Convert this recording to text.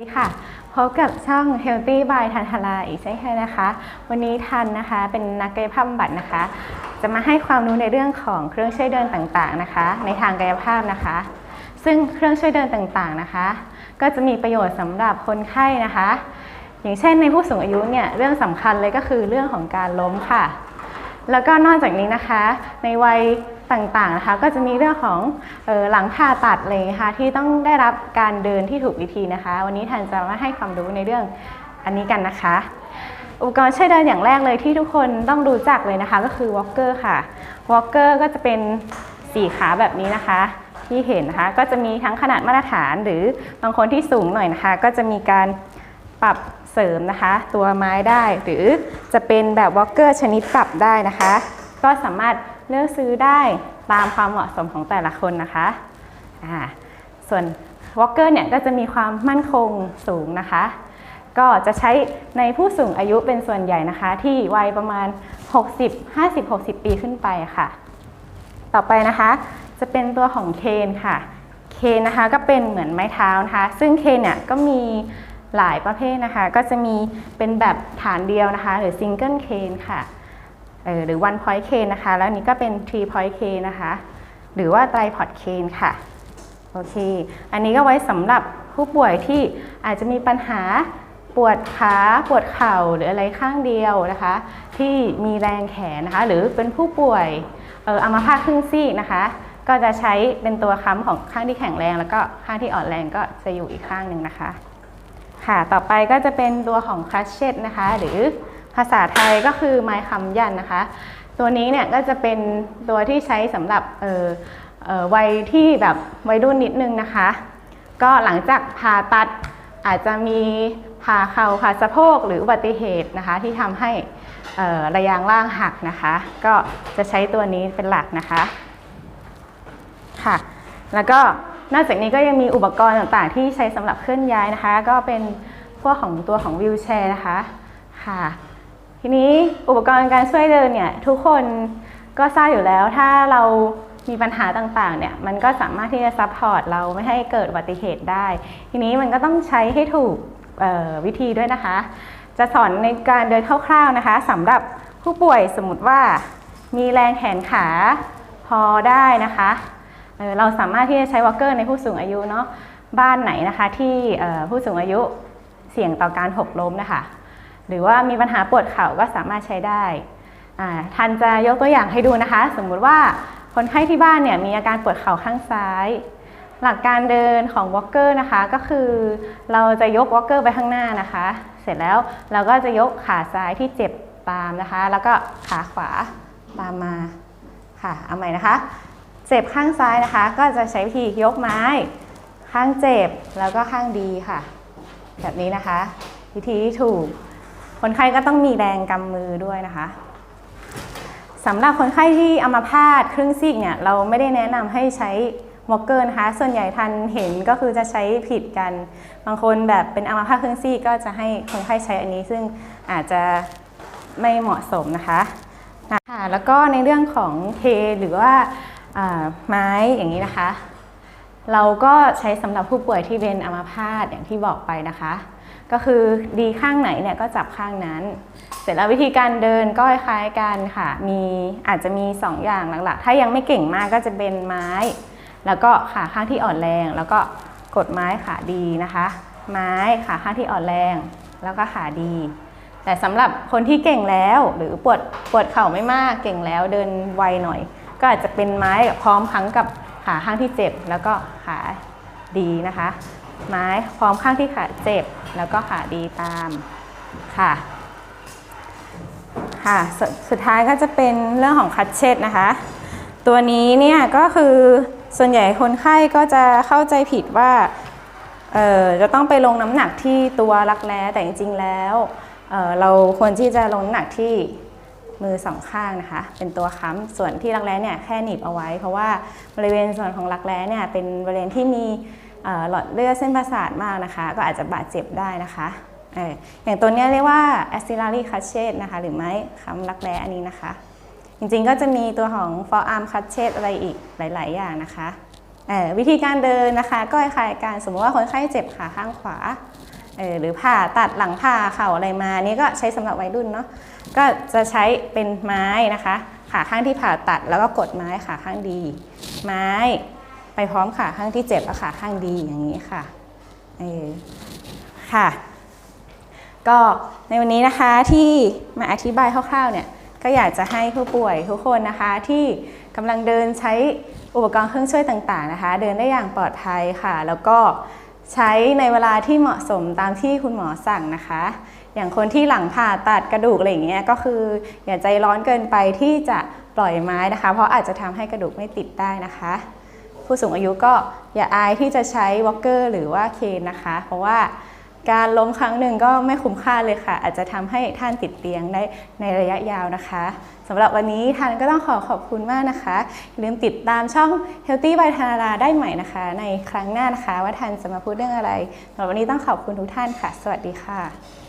สวัสดีค่ะพบกับช่อง Healthy by ทันทลาอีกเช่นเคยนะคะ วันนี้ทันนะคะเป็นนักกายภาพบำบัดนะคะ จะมาให้ความรู้ในเรื่องของเครื่องช่วยเดินต่างๆนะคะ ในทางกายภาพนะคะ ซึ่งเครื่องช่วยเดินต่างๆนะคะ ก็จะมีประโยชน์สำหรับคนไข้นะคะ อย่างเช่นในผู้สูงอายุเนี่ยเรื่องสำคัญเลยก็คือเรื่องของการล้มค่ะ แล้วก็นอกจากนี้นะคะ ในวัยต่างๆนะคะ ก็จะมีเรื่องของออหลังผ่าตัดเลยนะคะที่ต้องได้รับการเดินที่ถูกวิธีนะคะ วันนี้ทันจะมาให้ความรู้ในเรื่องอันนี้กันนะคะ อุปกรณ์ช่วยเดินอย่างแรกเลยที่ทุกคนต้องรู้จักเลยนะคะ ก็คือวอล์กเกอร์ค่ะวอล์กเกอร์ก็จะเป็นสี่ขาแบบนี้นะคะที่เห็นนะคะก็จะมีทั้งขนาดมาตรฐานหรือบางคนที่สูงหน่อยนะคะ ก็จะมีการ ปรับเสริมนะคะ ตัวไม้ได้หรือจะเป็นแบบวอลเกอร์ชนิดปรับได้นะคะ ก็สามารถเลือกซื้อได้ตามความเหมาะสมของแต่ละคนนะคะอ่าส่วนวอลเกอร์เนี่ยก็จะมีความมั่นคงสูงนะคะ ก็จะใช้ในผู้สูงอายุเป็นส่วนใหญ่นะคะ ที่วัยประมาณ 60 50 60 ปีขึ้นไปค่ะ ต่อไปนะคะจะเป็นตัวของเคนค่ะ เคนนะคะก็เป็นเหมือนไม้เท้านะคะ ซึ่งเคนเนี่ยก็มี หลายประเภทนะคะ ก็จะมีเป็นแบบฐานเดียวนะคะ หรือซิงเกิลเคนค่ะหรือ one point เคนนะคะ แล้วนี้ก็เป็น three point เคนนะคะ หรือว่า tripod เคนค่ะโอเค อันนี้ก็ไว้สำหรับผู้ป่วยที่อาจจะมีปัญหาปวดขาปวดเข่าหรืออะไรข้างเดียวนะคะ ที่มีแรงแขนนะคะ หรือเป็นผู้ป่วยเอออัมพาตครึ่งซีกนะคะ ก็จะใช้เป็นตัวค้ำของข้างที่แข็งแรง แล้วก็ข้างที่อ่อนแรงก็จะอยู่อีกข้างหนึ่งนะคะ ค่ะ ต่อไปก็จะเป็นตัวของคัชเชตนะคะ หรือภาษาไทยก็คือไม้คำยันนะคะ ตัวนี้เนี่ยก็จะเป็นตัวที่ใช้สำหรับเออเอ่อวัยที่แบบวัยรุ่นนิดนึงนะคะ ก็หลังจากผ่าตัดอาจจะมีผ่าเข่าผ่าสะโพกหรืออุบัติเหตุนะคะ ที่ทำให้เออระยางล่างหักนะคะ ก็จะใช้ตัวนี้เป็นหลักนะคะค่ะ แล้วก็ นอกจากนี้ก็ยังมีอุปกรณ์ต่างๆ ที่ใช้สำหรับเคลื่อนย้ายนะคะ ก็เป็นพวกของตัวของวิวแชร์นะคะค่ะ ทีนี้อุปกรณ์การช่วยเดินเนี่ยทุกคนก็ทราบอยู่แล้วถ้าเรามีปัญหาต่างๆ เนี่ย มันก็สามารถที่จะซัพพอร์ตเราไม่ให้เกิดอุบัติเหตุได้ ทีนี้มันก็ต้องใช้ให้ถูกวิธีด้วยนะคะ จะสอนในการเดินคร่าวๆนะคะสำหรับผู้ป่วยสมมติว่ามีแรงแขนขาพอได้นะคะ เราสามารถที่จะใช้วอลเกอร์ในผู้สูงอายุเนาะบ้านไหนนะคะที่ผู้สูงอายุเสี่ยงต่อการหกล้มนะคะหรือว่ามีปัญหาปวดเข่าก็สามารถใช้ได้ทันจะยกตัวอย่างให้ดูนะคะ สมมุติว่าคนไข้ที่บ้านเนี่ยมีอาการปวดเข่าข้างซ้าย หลักการเดินของวอลเกอร์นะคะก็คือเราจะยกวอลเกอร์ไปข้างหน้านะคะ เสร็จแล้วเราก็จะยกขาซ้ายที่เจ็บตามนะคะ แล้วก็ขาขวาตามมาค่ะเอาใหม่นะคะ เจ็บข้างซ้ายนะคะ ก็จะใช้วิธียกไม้ ข้างเจ็บแล้วก็ข้างดีค่ะ แบบนี้นะคะ วิธีที่ถูก คนไข้ก็ต้องมีแรงกำมือด้วยนะคะสำหรับคนไข้ที่อัมาพาตครึ่งซีกเนี่ยเราไม่ได้แนะนำให้ใช้วอลเกอร์นะคะ ส่วนใหญ่ทันเห็นก็คือจะใช้ผิดกัน บางคนแบบเป็นอัมาพาตครึ่งซีกก็จะให้คนไข้ใช้อันนี้ ซึ่งอาจจะไม่เหมาะสมนะคะค่ะแล้วก็ในเรื่องของเทหรือว่า ไม้อย่างนี้นะคะ เราก็ใช้สำหรับผู้ป่วยที่เป็นอัมาพาตอย่างที่บอกไปนะคะ ก็คือดีข้างไหนเนี่ยก็จับข้างนั้น เสร็จแล้ววิธีการเดินก็คล้ายกันค่ะ มีอาจจะมี 2 อย่างหลักๆ ถ้ายังไม่เก่งมากก็จะเป็นไม้ แล้วก็ขาข้างที่อ่อนแรง แล้วก็กดไม้ขาดีนะคะ ไม้ขาข้างที่อ่อนแรง แล้วก็ขาดีแต่สำหรับคนที่เก่งแล้วหรือปวดปวดเข่าไม่มากเก่งแล้วเดินไวหน่อย ก็อาจจะเป็นไม้พร้อมพังกับขาข้างที่เจ็บ แล้วก็ขาดีนะคะ ไม้พร้อมข้างที่ขาเจ็บ แล้วก็ขาดีตามค่ะค่ะสสุดท้ายก็จะเป็นเรื่องของคัตเชตนะคะ ตัวนี้เนี่ยก็คือส่วนใหญ่คนไข้ก็จะเข้าใจผิดว่าเออจะต้องไปลงน้ำหนักที่ตัวรักแร้แต่จริงๆแล้วเเราควรที่จะลงน้ำหนักที่ มือสองข้างนะคะ เป็นตัวค้ำส่วนที่รักแร้เนี่ยแค่หนีบเอาไว้ เพราะว่าบริเวณส่วนของรักแร้เนี่ยเป็นบริเวณที่มีหลอดเลือดเส้นประสาทมากนะคะ ก็อาจจะบาดเจ็บได้นะคะอย่างตัวนี้เรียกว่า axillary c u t c h e t นะคะ หรือไม้ค้ำรักแร้อันนี้นะคะ จริงๆก็จะมีตัวของ forearm c u t c h e t อะไรอีกหลาย ๆ อย่างนะคะวิธีการเดินนะคะ ก็คล้ายๆกันสมมติว่าคนไข้เจ็บขาข้างขวา เออหรือผ่าตัดหลังผ่าเข่าอะไรมานี่ก็ใช้สำหรับวัยรุ่นเนาะก็จะใช้เป็นไม้นะคะขาข้างที่ผ่าตัดแล้วก็กดไม้ขาข้างดี ไม้ไปพร้อมขาข้างที่เจ็บและขาข้างดีอย่างนี้ค่ะเออค่ะ ก็ในวันนี้นะคะที่มาอธิบายคร่าวๆเนี่ยก็อยากจะให้ผู้ป่วยทุกคนนะคะที่กำลังเดินใช้อุปกรณ์เครื่องช่วยต่างๆนะคะ เดินได้อย่างปลอดภัยค่ะ แล้วก็ ใช้ในเวลาที่เหมาะสมตามที่คุณหมอสั่งนะคะ อย่างคนที่หลังผ่าตัดกระดูกอะไรอย่างเงี้ยก็คืออย่าใจร้อนเกินไปที่จะปล่อยไม้นะคะ เพราะอาจจะทำให้กระดูกไม่ติดได้นะคะ ผู้สูงอายุก็อย่าอายที่จะใช้วอลเกอร์หรือว่าเคนนะคะ เพราะว่า การล้มครั้งหนึ่งก็ไม่คุ้มค่าเลยค่ะ อาจจะทำให้ท่านติดเตียงได้ในระยะยาวนะคะสำหรับวันนี้ท่านก็ต้องขอขอบคุณมากนะคะอย่าลืมติดตามช่อง Healthy by ธนาราได้ใหม่นะคะ ในครั้งหน้านะคะ ว่าท่านจะมาพูดเรื่องอะไรสำหรับวันนี้ต้องขอบคุณทุกท่านค่ะ สวัสดีค่ะ